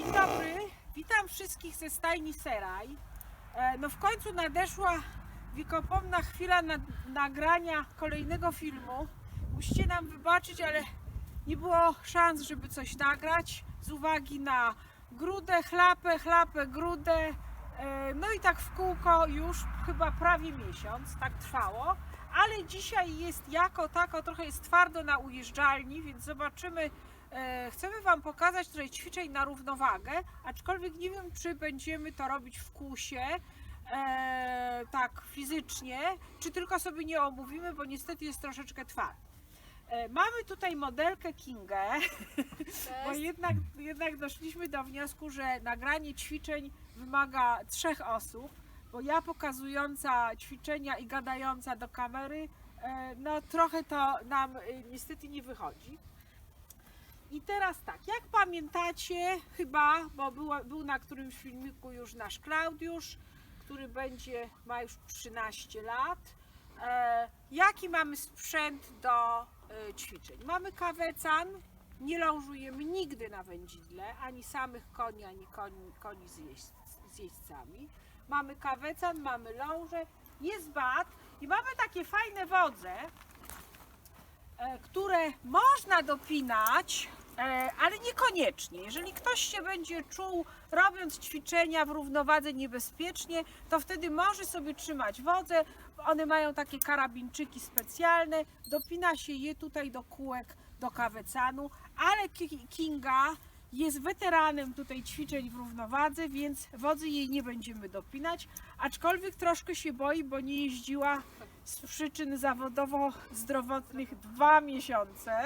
Dzień dobry, witam wszystkich ze stajni Seraj. E, No w końcu nadeszła wiekopomna chwila na, nagrania kolejnego filmu. Musicie nam wybaczyć, ale nie było szans, żeby coś nagrać z uwagi na grudę, chlapę, chlapę, grudę. E, No i tak w kółko już chyba prawie miesiąc, tak trwało. Ale dzisiaj jest jako tako, trochę jest twardo na ujeżdżalni, więc zobaczymy, Chcemy Wam pokazać tutaj ćwiczeń na równowagę, aczkolwiek nie wiem, czy będziemy to robić w kusie, e, tak fizycznie, czy tylko sobie nie omówimy, bo niestety jest troszeczkę twardy. E, mamy tutaj modelkę Kingę, bo jednak, jednak doszliśmy do wniosku, że nagranie ćwiczeń wymaga trzech osób, bo ja pokazująca ćwiczenia i gadająca do kamery, e, no trochę to nam e, niestety nie wychodzi. I teraz tak, jak pamiętacie, chyba, bo był na którymś filmiku już nasz Klaudiusz, który będzie, ma już 13 lat. E, jaki mamy sprzęt do e, ćwiczeń? Mamy kawecan, nie lążujemy nigdy na wędzidle, ani samych koni, ani koni, koni z, z jeźdźcami. Mamy kawecan, mamy ląże, jest bat i mamy takie fajne wodze, e, które można dopinać, ale niekoniecznie. Jeżeli ktoś się będzie czuł, robiąc ćwiczenia w równowadze niebezpiecznie, to wtedy może sobie trzymać wodze. One mają takie karabinczyki specjalne, dopina się je tutaj do kółek, do kawecanu, ale Ki- Kinga jest weteranem tutaj ćwiczeń w równowadze, więc wodzy jej nie będziemy dopinać, aczkolwiek troszkę się boi, bo nie jeździła z przyczyn zawodowo-zdrowotnych dwa miesiące.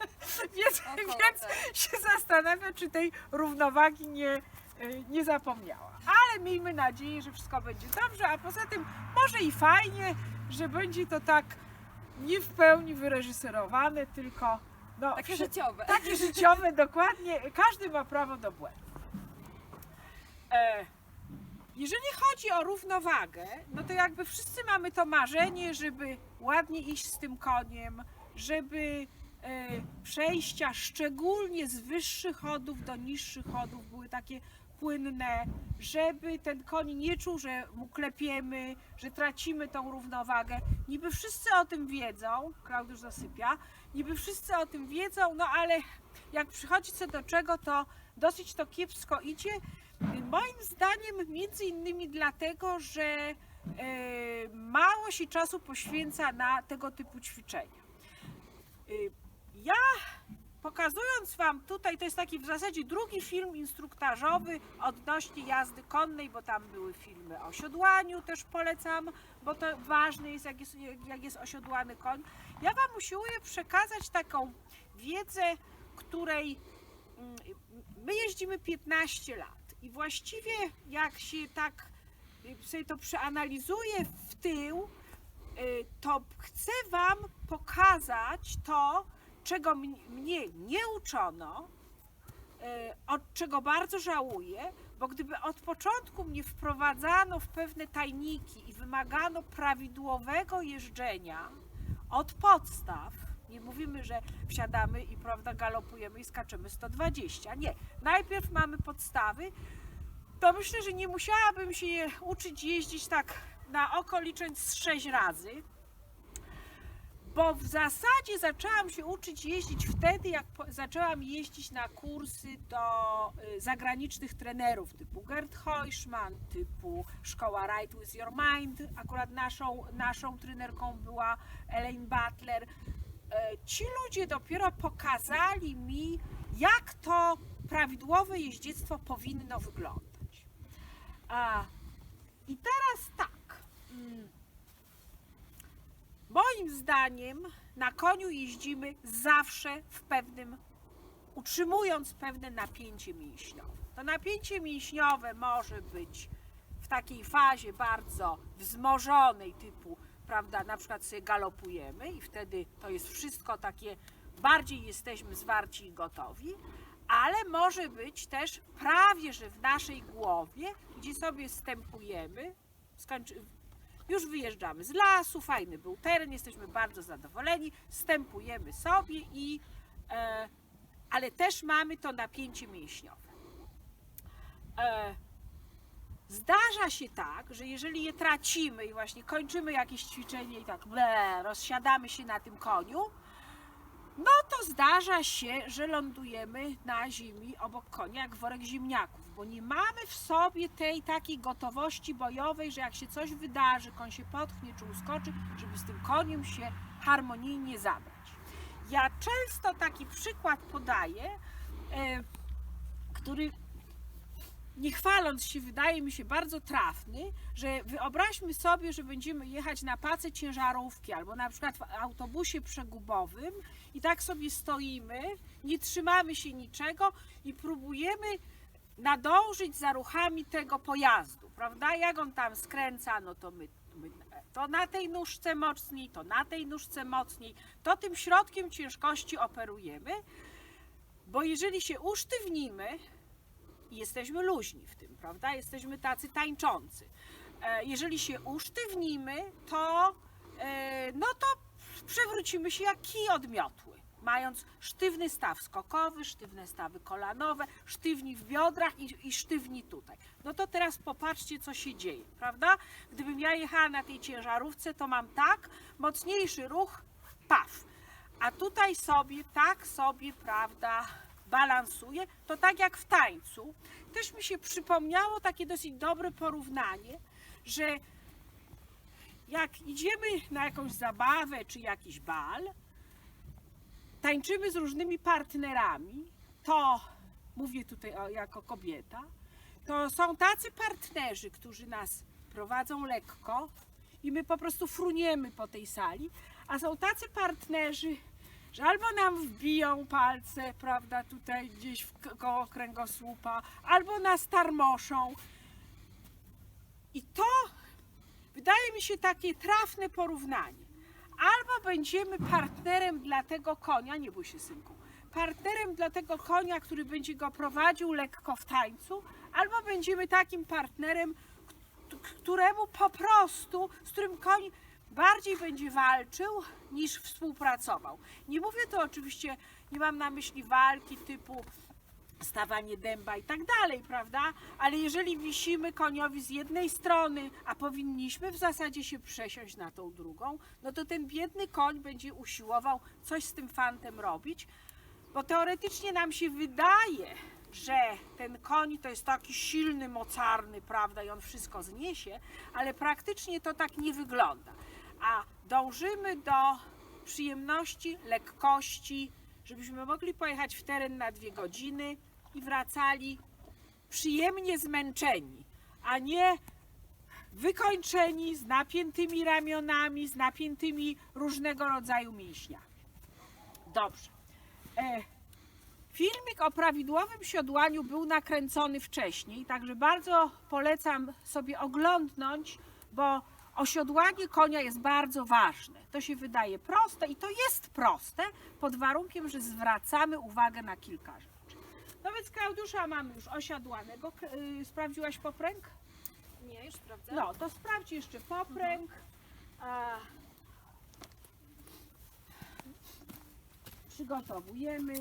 Więc, Około więc się zastanawia, czy tej równowagi nie, y, nie zapomniała. Ale miejmy nadzieję, że wszystko będzie dobrze, a poza tym może i fajnie, że będzie to tak nie w pełni wyreżyserowane, tylko no, Takie życiowe. takie życiowe, dokładnie. Każdy ma prawo do błędu. E, jeżeli chodzi o równowagę, no to jakby wszyscy mamy to marzenie, żeby ładnie iść z tym koniem, żeby e, przejścia szczególnie z wyższych chodów do niższych chodów były takie płynne, żeby ten koń nie czuł, że mu klepiemy, że tracimy tą równowagę. Niby wszyscy o tym wiedzą, Klaudiusz zasypia, niby wszyscy o tym wiedzą, no ale jak przychodzi co do czego, to dosyć to kiepsko idzie. Moim zdaniem między innymi dlatego, że e, mało się czasu poświęca na tego typu ćwiczenia. Ja pokazując Wam tutaj, to jest taki w zasadzie drugi film instruktażowy odnośnie jazdy konnej, bo tam były filmy o siodłaniu, też polecam, bo to ważne jest, jak jest, jak jest osiodłany koń. Ja Wam usiłuję przekazać taką wiedzę, której mm, my jeździmy 15 lat i właściwie jak się tak y, sobie to przeanalizuje w tył, y, to chcę Wam pokazać to, czego mnie nie uczono, y, od czego bardzo żałuję, bo gdyby od początku mnie wprowadzano w pewne tajniki i wymagano prawidłowego jeżdżenia od podstaw, nie mówimy, że wsiadamy i prawda, galopujemy i skaczemy 120. Nie. Najpierw mamy podstawy. To myślę, że nie musiałabym się uczyć jeździć tak na oko licząc z 6 razy. Bo w zasadzie zaczęłam się uczyć jeździć wtedy, jak zaczęłam jeździć na kursy do y, zagranicznych trenerów typu Gerd Heuschmann, typu Szkoła Ride with Your Mind. Akurat naszą, naszą trenerką była Elaine Butler. E, Ci ludzie dopiero pokazali mi, jak to prawidłowe jeździectwo powinno wyglądać. I teraz tak. Moim zdaniem na koniu jeździmy zawsze w pewnym, utrzymując pewne napięcie mięśniowe. To napięcie mięśniowe może być w takiej fazie bardzo wzmożonej typu, prawda, na przykład sobie galopujemy i wtedy to jest wszystko takie, bardziej jesteśmy zwarci i gotowi, ale może być też prawie, że w naszej głowie, gdzie sobie stępujemy, skończy, już wyjeżdżamy z lasu, fajny był teren, jesteśmy bardzo zadowoleni, wstępujemy sobie i e, ale też mamy to napięcie mięśniowe. E, Zdarza się tak, że jeżeli je tracimy i właśnie kończymy jakieś ćwiczenie i tak ble, rozsiadamy się na tym koniu, no to zdarza się, że lądujemy na ziemi obok konia jak worek ziemniaków, bo nie mamy w sobie tej takiej gotowości bojowej, że jak się coś wydarzy, koń się potknie czy uskoczy, żeby z tym koniem się harmonijnie zabrać. Ja często taki przykład podaję, e, który nie chwaląc się, wydaje mi się bardzo trafny, że wyobraźmy sobie, że będziemy jechać na pacę ciężarówki albo na przykład w autobusie przegubowym i tak sobie stoimy, nie trzymamy się niczego i próbujemy nadążyć za ruchami tego pojazdu, prawda? Jak on tam skręca, no to my, my to na tej nóżce mocniej, to na tej nóżce mocniej, to tym środkiem ciężkości operujemy, bo jeżeli się usztywnimy, i jesteśmy luźni w tym, prawda? Jesteśmy tacy tańczący. E, Jeżeli się usztywnimy, to, e, no to przewrócimy się jak kij odmiotły, mając sztywny staw skokowy, sztywne stawy kolanowe, sztywni w biodrach i, i sztywni tutaj. No to teraz popatrzcie, co się dzieje, prawda? Gdybym ja jechała na tej ciężarówce, to mam tak, mocniejszy ruch, paf. A tutaj sobie, tak sobie, prawda, balansuje, to tak jak w tańcu. Też mi się przypomniało takie dosyć dobre porównanie, że jak idziemy na jakąś zabawę czy jakiś bal, tańczymy z różnymi partnerami, to mówię tutaj jako kobieta, to są tacy partnerzy, którzy nas prowadzą lekko i my po prostu fruniemy po tej sali, a są tacy partnerzy, że albo nam wbiją palce, prawda, tutaj gdzieś w koło kręgosłupa, albo nas tarmoszą. I to wydaje mi się takie trafne porównanie. Albo będziemy partnerem dla tego konia, nie bój się synku, partnerem dla tego konia, który będzie go prowadził lekko w tańcu, albo będziemy takim partnerem, któremu po prostu, z którym koń bardziej będzie walczył niż współpracował. Nie mówię to oczywiście, nie mam na myśli walki typu stawanie dęba i tak dalej, prawda? Ale jeżeli wisimy koniowi z jednej strony, a powinniśmy w zasadzie się przesiąść na tą drugą, no to ten biedny koń będzie usiłował coś z tym fantem robić, bo teoretycznie nam się wydaje, że ten koń to jest taki silny, mocarny, prawda, i on wszystko zniesie, ale praktycznie to tak nie wygląda. A dążymy do przyjemności, lekkości, żebyśmy mogli pojechać w teren na dwie godziny i wracali przyjemnie zmęczeni, a nie wykończeni, z napiętymi ramionami, z napiętymi różnego rodzaju mięśniami. Dobrze. E, filmik o prawidłowym siodłaniu był nakręcony wcześniej, także bardzo polecam sobie oglądnąć, bo osiodłanie konia jest bardzo ważne. To się wydaje proste i to jest proste, pod warunkiem, że zwracamy uwagę na kilka rzeczy. No więc Klaudiusza mamy już osiadłanego. K- y, Sprawdziłaś popręg? Nie, już sprawdzę. No, to sprawdź jeszcze popręg. A... Przygotowujemy.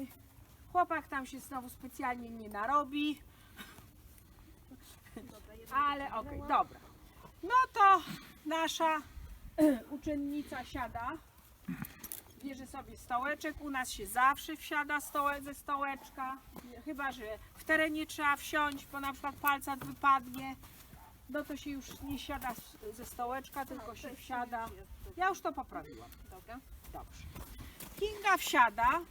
Chłopak tam się znowu specjalnie nie narobi, Dobra, ale okej, dobra. No to nasza uczennica siada. Bierze sobie stołeczek. U nas się zawsze wsiada stołe, ze stołeczka. Chyba, że w terenie trzeba wsiąść, bo na przykład palcach wypadnie. No to się już nie siada ze stołeczka, tylko się wsiada. Ja już to poprawiłam. Dobra. Dobrze. Kinga wsiada.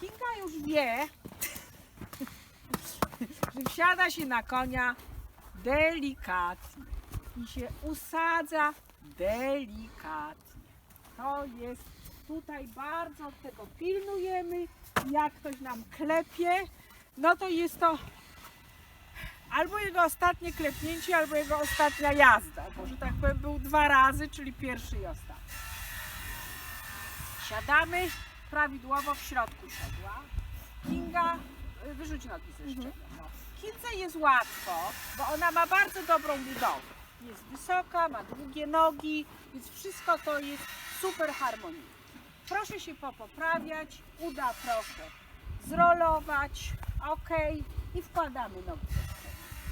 Kinga już wie, że wsiada się na konia delikatnie i się usadza delikatnie. To jest tutaj bardzo tego pilnujemy. Jak ktoś nam klepie, no to jest to albo jego ostatnie klepnięcie, albo jego ostatnia jazda. Bo, że tak powiem, był dwa razy, czyli pierwszy i ostatni. Siadamy prawidłowo w środku siodła. Kinga, wyrzuć nogi ze szczęścia. No. Kindze jest łatwo, bo ona ma bardzo dobrą budowę. Jest wysoka, ma długie nogi, więc wszystko to jest super harmonijne. Proszę się popoprawiać, uda trochę zrolować, ok, i wkładamy nogi.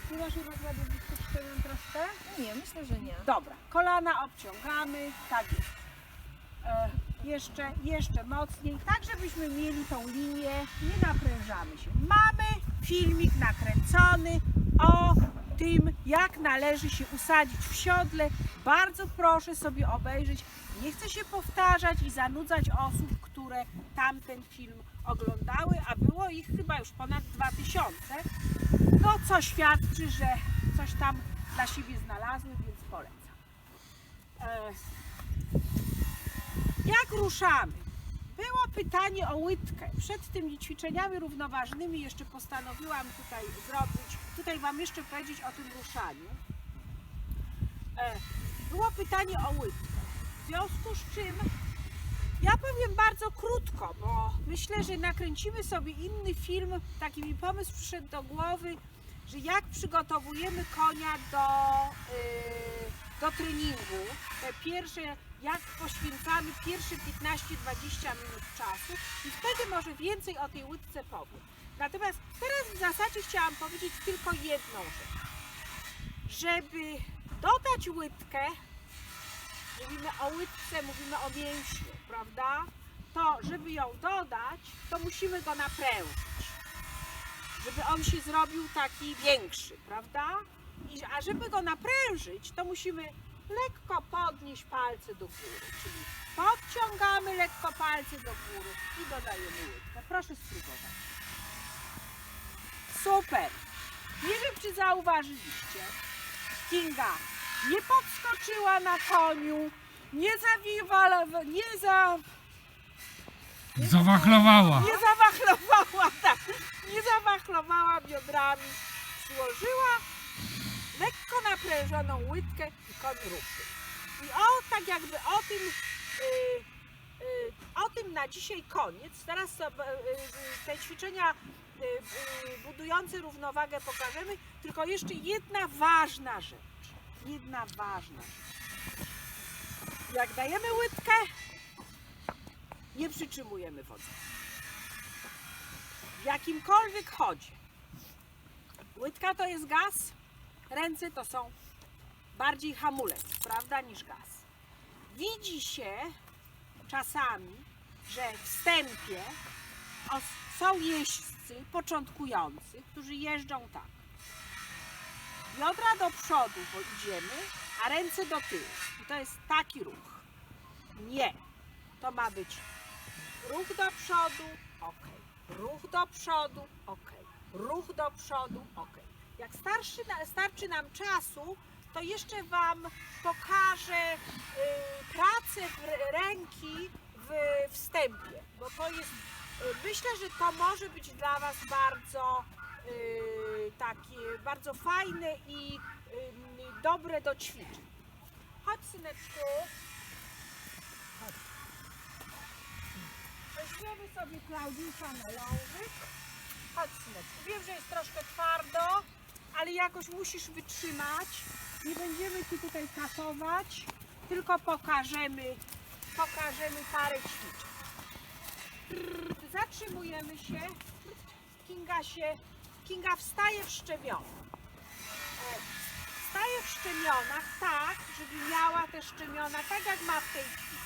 Odczuwasz jednak radowisko szczerym troszkę? Nie, myślę, że nie. Dobra, kolana obciągamy, tak jest. E, jeszcze, jeszcze mocniej, tak żebyśmy mieli tą linię, nie naprężamy się. Mamy filmik nakręcony o tym, jak należy się usadzić w siodle. Bardzo proszę sobie obejrzeć. Nie chcę się powtarzać i zanudzać osób, które tamten film oglądały, a było ich chyba już ponad 2000. No co świadczy, że coś tam dla siebie znalazły, więc polecam. E, jak ruszamy? Było pytanie o łydkę. Przed tymi ćwiczeniami równoważnymi jeszcze postanowiłam tutaj zrobić, tutaj Wam jeszcze powiedzieć o tym ruszaniu. E, było pytanie o łydkę. W związku z czym ja powiem bardzo krótko, bo myślę, że nakręcimy sobie inny film. Taki mi pomysł przyszedł do głowy, że jak przygotowujemy konia do, yy, do treningu. Te pierwsze, jak poświęcamy pierwsze 15-20 minut czasu i wtedy może więcej o tej łydce powiem. Natomiast teraz w zasadzie chciałam powiedzieć tylko jedną rzecz. Żeby dodać łydkę, mówimy o łydce, mówimy o mięśniu, prawda? To, żeby ją dodać, to musimy go naprężyć. Żeby on się zrobił taki większy, prawda? I, a żeby go naprężyć, to musimy lekko podnieść palce do góry. Czyli podciągamy lekko palce do góry i dodajemy łydkę. Proszę spróbować. Super! Nie wiem, czy zauważyliście. Kinga nie podskoczyła na koniu, nie zawiwala, nie za, Zawachlowała. nie zawachlowała, tak, nie zawachlowała biodrami, przyłożyła lekko naprężoną łydkę i koń ruszył. I o, tak jakby o tym, y, y, o tym na dzisiaj koniec. Teraz sobie, y, y, te ćwiczenia y, y, budujące równowagę pokażemy, tylko jeszcze jedna ważna rzecz. Jedna ważna rzecz. Jak dajemy łydkę, nie przytrzymujemy wodza. W jakimkolwiek chodzie. Łydka to jest gaz, ręce to są bardziej hamulec, prawda, niż gaz. Widzi się czasami, że w wstępie są jeźdźcy początkujący, którzy jeżdżą tak. Biodra do przodu, bo idziemy, a ręce do tyłu. I to jest taki ruch. Nie. To ma być ruch do przodu, ok. Ruch do przodu, ok. Ruch do przodu, ok. Jak starszy, starczy nam czasu, to jeszcze Wam pokażę y, pracę ręki w wstępie, bo to jest, y, myślę, że to może być dla Was bardzo y, takie, bardzo fajne i dobre do ćwiczeń. Chodź syneczku. Weźmiemy sobie Klaudiusza na lążyk. Chodź syneczku. Wiem, że jest troszkę twardo, ale jakoś musisz wytrzymać. Nie będziemy Ci tutaj katować, tylko pokażemy, pokażemy parę ćwiczeń. Zatrzymujemy się. Kinga się, Kinga wstaje w szczemionach. Wstaje w szczemionach tak, żeby miała te szczemiona tak jak ma w tej chwili.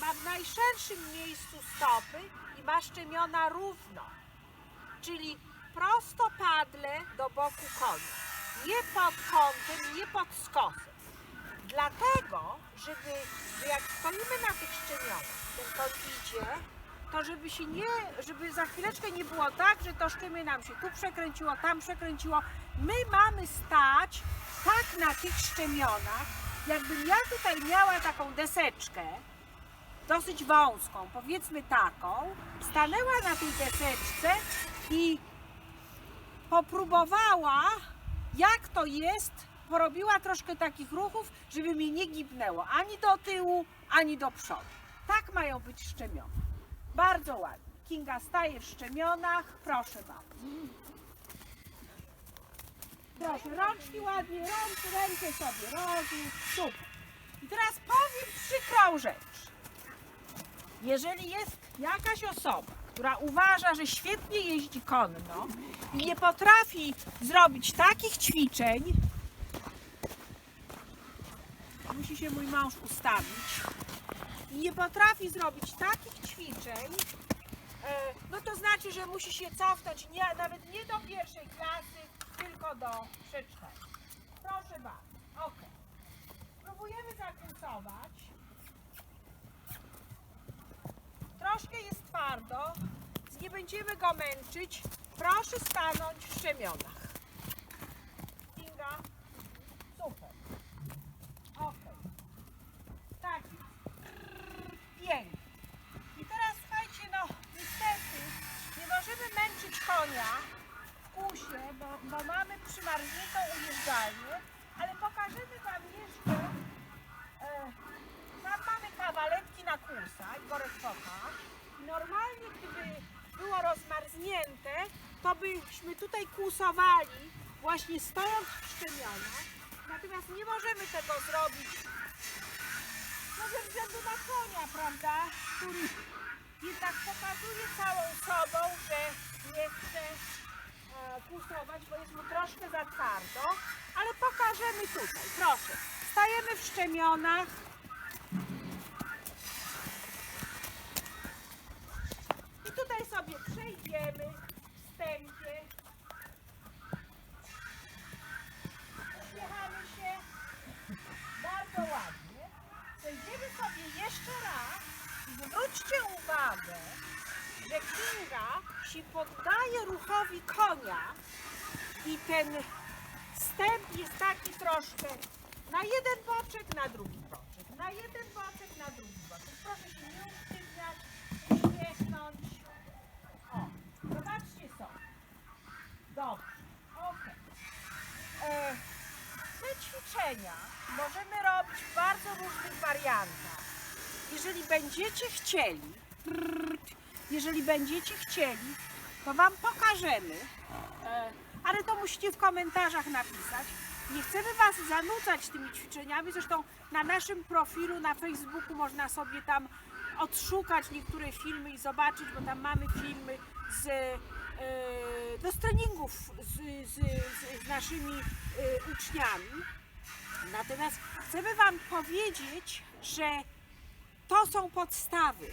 Ma w najszerszym miejscu stopy i ma szczemiona równo. Czyli prostopadle do boku konia. Nie pod kątem, nie pod skosem. Dlatego, żeby, że jak stoimy na tych szczemionach, ten koń idzie, to żeby się nie, żeby za chwileczkę nie było tak, że to szczemię nam się tu przekręciło, tam przekręciło. My mamy stać tak na tych szczemionach, jakbym ja tutaj miała taką deseczkę, dosyć wąską, powiedzmy taką, stanęła na tej deseczce i popróbowała, jak to jest, porobiła troszkę takich ruchów, żeby mnie nie gibnęło ani do tyłu, ani do przodu. Tak mają być szczemiona. Bardzo ładnie. Kinga staje w szczemionach, proszę bardzo. Proszę, rączki ładnie, rąk, rękę sobie rozłóż, super. I teraz powiem przykrą rzecz. Jeżeli jest jakaś osoba, która uważa, że świetnie jeździ konno i nie potrafi zrobić takich ćwiczeń, musi się mój mąż ustawić, i nie potrafi zrobić takich ćwiczeń, e, no to znaczy, że musi się cofnąć nie, nawet nie do pierwszej klasy, tylko do przedszkola. Proszę bardzo, ok. Próbujemy zakręcować. Troszkę jest twardo, nie będziemy go męczyć. Proszę stanąć w szczemionach. Kinga, super. Ok. Tak. Pięknie. I teraz słuchajcie, no niestety nie możemy męczyć konia w kusie, bo, bo mamy przymarzniętą ujeżdżalnię, ale pokażemy pokaż. I Normalnie gdyby było rozmarznięte, to byśmy tutaj kłusowali właśnie stojąc w szczemionach, natomiast nie możemy tego zrobić no ze względu na konia, prawda, który jednak pokazuje całą sobą, że nie chce e, kusować, bo jest mu troszkę za twardo, ale pokażemy tutaj, proszę. Stajemy w szczemionach. Sobie przejdziemy w stępie. Uśmiechamy się. Bardzo ładnie. Przejdziemy sobie jeszcze raz zwróćcie uwagę, że Kinga się poddaje ruchowi konia i ten wstęp jest taki troszkę na jeden boczek, na drugi boczek, na jeden boczek, na drugi boczek. Proszę się nie te ćwiczenia możemy robić w bardzo różnych wariantach. Jeżeli będziecie chcieli, jeżeli będziecie chcieli, to Wam pokażemy, e, ale to musicie w komentarzach napisać. Nie chcemy Was zanudzać tymi ćwiczeniami, zresztą na naszym profilu na Facebooku można sobie tam odszukać niektóre filmy i zobaczyć, bo tam mamy filmy z, e, z treningów z, z, z naszymi e, uczniami. Natomiast chcemy Wam powiedzieć, że to są podstawy.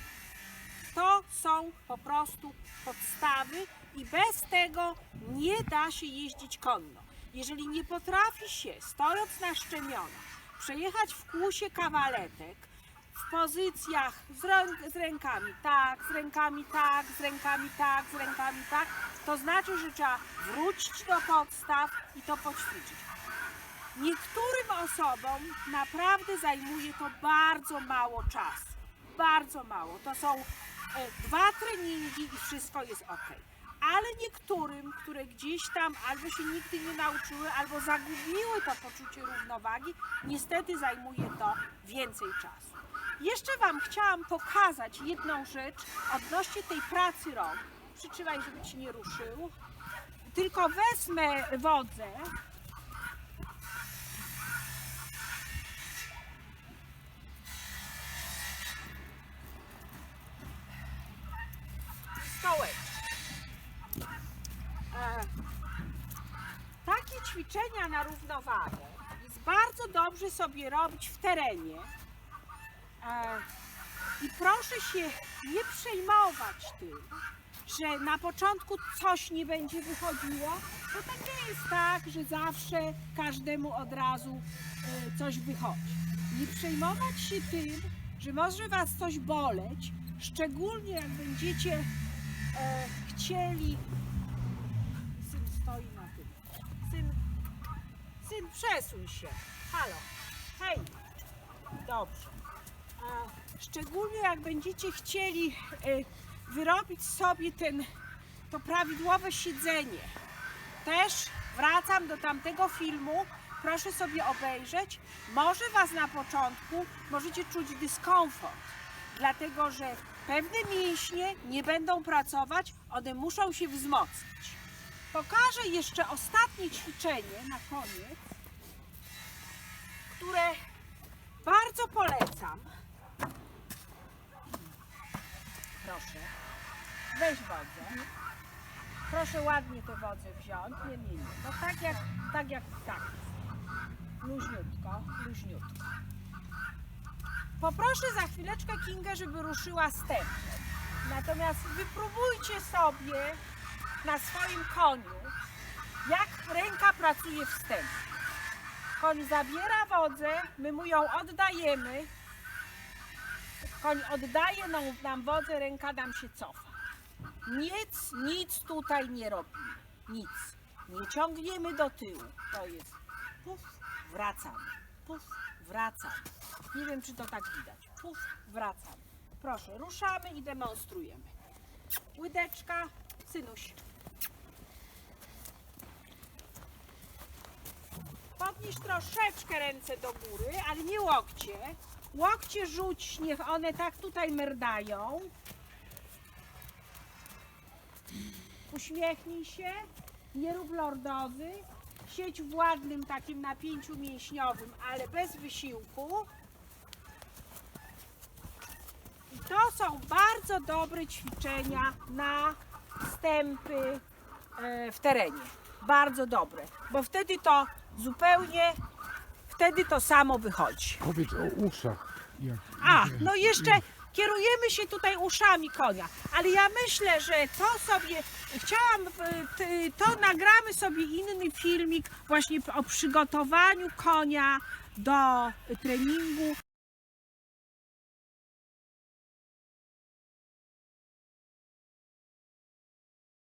To są po prostu podstawy i bez tego nie da się jeździć konno. Jeżeli nie potrafi się, stojąc na szczemionach, przejechać w kłusie kawaletek w pozycjach z, ręk, z rękami tak, z rękami tak, z rękami tak, z rękami tak, to znaczy, że trzeba wrócić do podstaw i to poćwiczyć. Niektórym osobom naprawdę zajmuje to bardzo mało czasu. Bardzo mało. To są e, dwa treningi i wszystko jest ok. Ale niektórym, które gdzieś tam albo się nigdy nie nauczyły, albo zagubiły to poczucie równowagi, niestety zajmuje to więcej czasu. Jeszcze Wam chciałam pokazać jedną rzecz odnośnie tej pracy rąk. Przytrzymaj, żeby Ci nie ruszył. Tylko wezmę wodę na równowagę jest bardzo dobrze sobie robić w terenie. E, I proszę się nie przejmować tym, że na początku coś nie będzie wychodziło, bo to nie jest tak, że zawsze każdemu od razu e, coś wychodzi. Nie przejmować się tym, że może Was coś boleć, szczególnie jak będziecie e, chcieli. Przesuń się. Halo. Hej. Dobrze. E, szczególnie jak będziecie chcieli e, wyrobić sobie ten, to prawidłowe siedzenie. Też wracam do tamtego filmu. Proszę sobie obejrzeć. Może Was na początku możecie czuć dyskomfort, dlatego że pewne mięśnie nie będą pracować, one muszą się wzmocnić. Pokażę jeszcze ostatnie ćwiczenie na koniec, które bardzo polecam. Proszę. Weź wodę. Proszę ładnie tę wodę wziąć. Nie, nie, nie. No tak jak, tak jak, tak. Luźniutko, luźniutko. Poproszę za chwileczkę Kingę, żeby ruszyła stępem. Natomiast wypróbujcie sobie na swoim koniu, jak ręka pracuje w stępie. Koń zabiera wodę, my mu ją oddajemy. Koń oddaje nam, nam wodę, ręka nam się cofa. Nic, nic tutaj nie robimy. Nic. Nie ciągniemy do tyłu. To jest puf, wracamy. Puf, wracamy. Nie wiem, czy to tak widać. Puf, wracamy. Proszę, ruszamy i demonstrujemy. Łydeczka, synuś. Podnieś troszeczkę ręce do góry, ale nie łokcie. Łokcie rzuć, niech one tak tutaj merdają. Uśmiechnij się, nie rób lordozy. Siedź w ładnym takim napięciu mięśniowym, ale bez wysiłku. I to są bardzo dobre ćwiczenia na wstępy e, w terenie. Bardzo dobre, bo wtedy to zupełnie, wtedy to samo wychodzi. Powiedz o uszach. Jak, A, no jeszcze kierujemy się tutaj uszami konia, ale ja myślę, że to sobie, chciałam, to nagramy sobie inny filmik właśnie o przygotowaniu konia do treningu